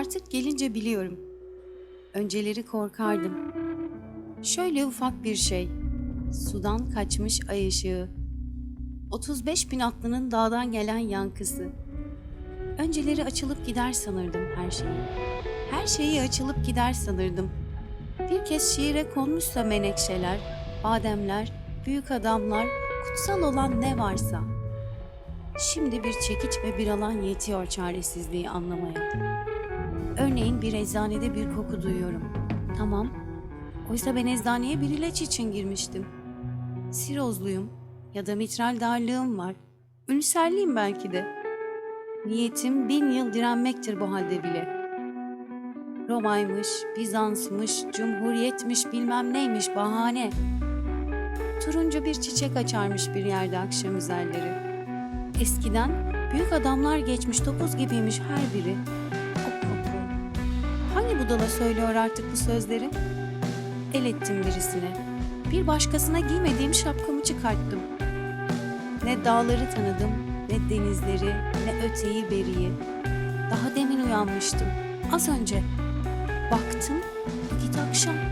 Artık gelince biliyorum. Önceleri korkardım. Şöyle ufak bir şey. Sudan kaçmış ay ışığı. 35 bin atlının dağdan gelen yankısı. Önceleri açılıp gider sanırdım her şeyi. Her şeyi açılıp gider sanırdım. Bir kez şiire konmuşsa menekşeler, bademler, büyük adamlar, kutsal olan ne varsa. Şimdi bir çekiç ve bir alan yetiyor çaresizliği anlamaya. Örneğin bir eczanede bir koku duyuyorum. Tamam. Oysa ben eczaneye bir ilaç için girmiştim. Sirozluyum ya da mitral darlığım var. Ülserliyim belki de. Niyetim bin yıl direnmektir bu halde bile. Roma'ymış, Bizans'mış, Cumhuriyetmiş bilmem neymiş bahane. Turuncu bir çiçek açarmış bir yerde akşam üzerleri. Eskiden büyük adamlar geçmiş topuz gibiymiş her biri. Budala söylüyor artık bu sözleri? El ettim birisine. Bir başkasına giymediğim şapkamı çıkarttım. Ne dağları tanıdım, ne denizleri, ne öteyi beriyi. Daha demin uyanmıştım. Az önce. Baktım, vakit akşam.